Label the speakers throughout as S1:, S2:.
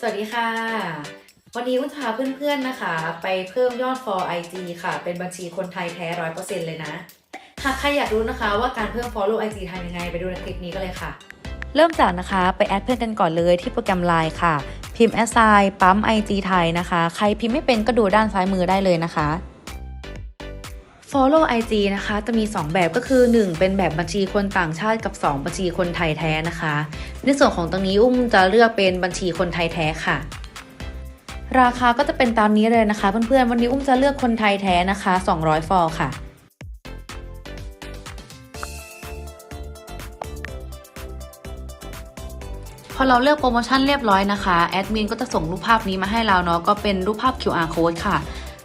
S1: สวัสดีค่ะ วันนี้วุ้นพาเพื่อนๆนะคะ ไปเพิ่มยอด for IG ค่ะ เป็นบัญชีคนไทยแท้ร้อยเปอร์เซ็นต์เลยนะ หากใครอยากรู้นะคะว่าการเพิ่ม follow IG ทำยังไงไปดูในคลิปนี้กันเลยค่ะ
S2: เริ่มจากนะคะไปแอดเพื่อนกันก่อนเลยที่โปรแกรม Line ค่ะ พิมพ์แอสไซปั๊ม IG ไทยนะคะ ใครพิมพ์ไม่เป็นก็ดูด้านซ้ายมือได้เลยนะคะ Follow IG นะคะ จะมี 2 แบบก็คือ 1 เป็นแบบบัญชีคนต่างชาติกับ 2 บัญชีคนไทยแท้นะคะ ในส่วนของตรงนี้อุ้มจะเลือกเป็นบัญชีคนไทยแท้ค่ะ ราคาก็จะเป็นตามนี้เลยนะคะ เพื่อนๆวันนี้อุ้มจะเลือกคนไทยแท้นะคะ 200 ฟอค่ะพอเราเลือกโปรโมชั่นเรียบร้อยนะคะแอดมินก็จะส่งรูปภาพนี้มาให้เราเนาะก็เป็นรูปภาพ QR code ค่ะ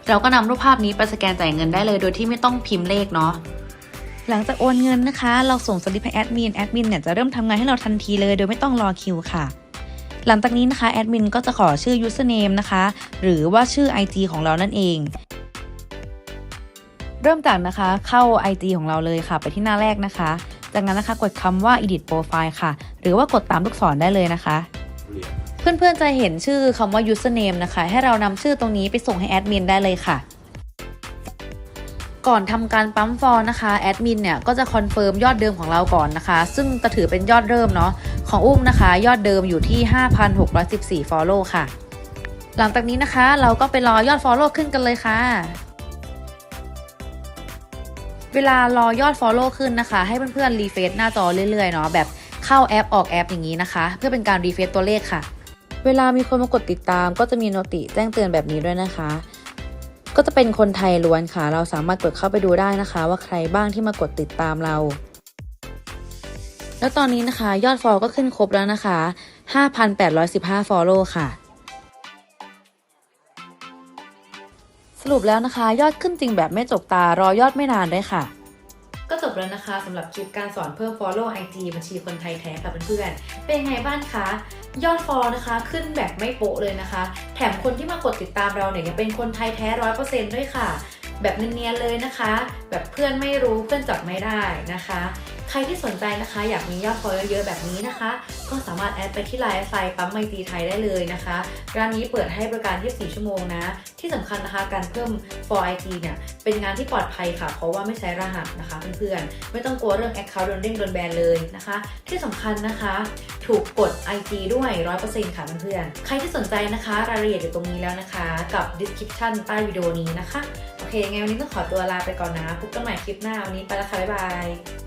S2: เราก็นำรูปภาพนี้ไปสแกนจ่ายเงินได้เลย โดยที่ไม่ต้องพิมพ์เลขเนาะ หลังจากโอนเงินนะคะ เราส่งสลิปให้แอดมิน แอดมินเนี่ยจะเริ่มทำงานให้เราทันทีเลย โดยไม่ต้องรอคิวค่ะ หลังจากนี้นะคะแอดมินก็จะขอชื่อ username นะคะ หรือว่าชื่อ IG ของเรานั่นเอง เริ่มจากนะคะเข้า IG ของเราเลยค่ะ ไปที่หน้าแรกนะคะ จากนั้นนะคะกดคำว่า edit profile ค่ะ หรือว่ากดตามลูกศรได้เลยนะคะเพื่อนๆจะเห็นชื่อคำว่า username นะคะ ให้เรานำชื่อตรงนี้ไปส่งให้แอดมินได้เลยค่ะ ก่อนทำการปั๊มฟอร์นะคะแอดมินเนี่ยก็จะคอนเฟิร์มยอดเดิมของเราก่อนนะคะ ซึ่งจะถือเป็นยอดเริ่มเนาะของอุ้มนะคะ ยอดเดิมอยู่ที่ 5,614 follow ค่ะ หลังจากนี้นะคะเราก็ไปรอยอด follow ขึ้นกันเลยค่ะเวลารอยอด follow ขึ้นนะคะ ให้เพื่อนๆรีเฟซหน้าจอเรื่อยๆเนาะแบบเข้าแอปออกแอปอย่างนี้นะคะ เพื่อเป็นการรีเฟซตัวเลขค่ะ เวลามีคนมากดติดตามก็จะมีโนติแจ้งเตือนแบบนี้ด้วยนะคะ ก็จะเป็นคนไทยล้วนค่ะ เราสามารถกดเข้าไปดูได้นะคะ ว่าใครบ้างที่มากดติดตามเรา แล้วตอนนี้นะคะ ยอดฟอลก็ขึ้นครบแล้วนะคะ 5,815 ฟอลโล่ค่ะ สรุปแล้วนะคะ ยอดขึ้นจริงแบบไม่จกตารอยอดไม่นานด้วยค่ะ
S1: ก็จบแล้วนะคะสำหรับคลิปการสอนเพิ่ม follow IG บัญชีคนไทยแท้ค่ะเพื่อนๆ เป็นไงบ้างคะ ยอดฟอลนะคะขึ้นแบบไม่โป๊ะเลยนะคะ แถมคนที่มากดติดตามเราเนี่ยยังเป็นคนไทยแท้ร้อยเปอร์เซ็นต์ด้วยค่ะ แบบเนียนๆเลยนะคะ แบบเพื่อนไม่รู้เพื่อนจับไม่ได้นะคะ ครที่สนใจนะคะ อยากมียอด follow เยอะๆแบบนี้นะคะ ก็สามารถแอดไปที่ไลน์ไซปั๊มไมตีไทยได้เลยนะคะร้านนี้เปิดให้บริการ 24 ชั่วโมงนะ ที่สำคัญนะคะการเพิ่ม for IT เนี่ยเป็นงานที่ปลอดภัยค่ะ เพราะว่าไม่ใช้รหัสนะคะเพื่อนๆไม่ต้องกลัวเรื่อง Account โดนเด้งโดนแบนเลยนะคะ ที่สำคัญนะคะถูกกด IG ด้วย 100%ค่ะเพื่อนๆใครที่สนใจนะคะรายละเอียดอยู่ตรงนี้แล้วนะคะ กับ description ใต้วิดีโอนี้นะคะโอเคยังไงวันนี้ต้องขอตัวลาไปก่อนนะพบกันใหม่คลิปหน้าวันนี้ไปแล้วค่ะบ๊ายบาย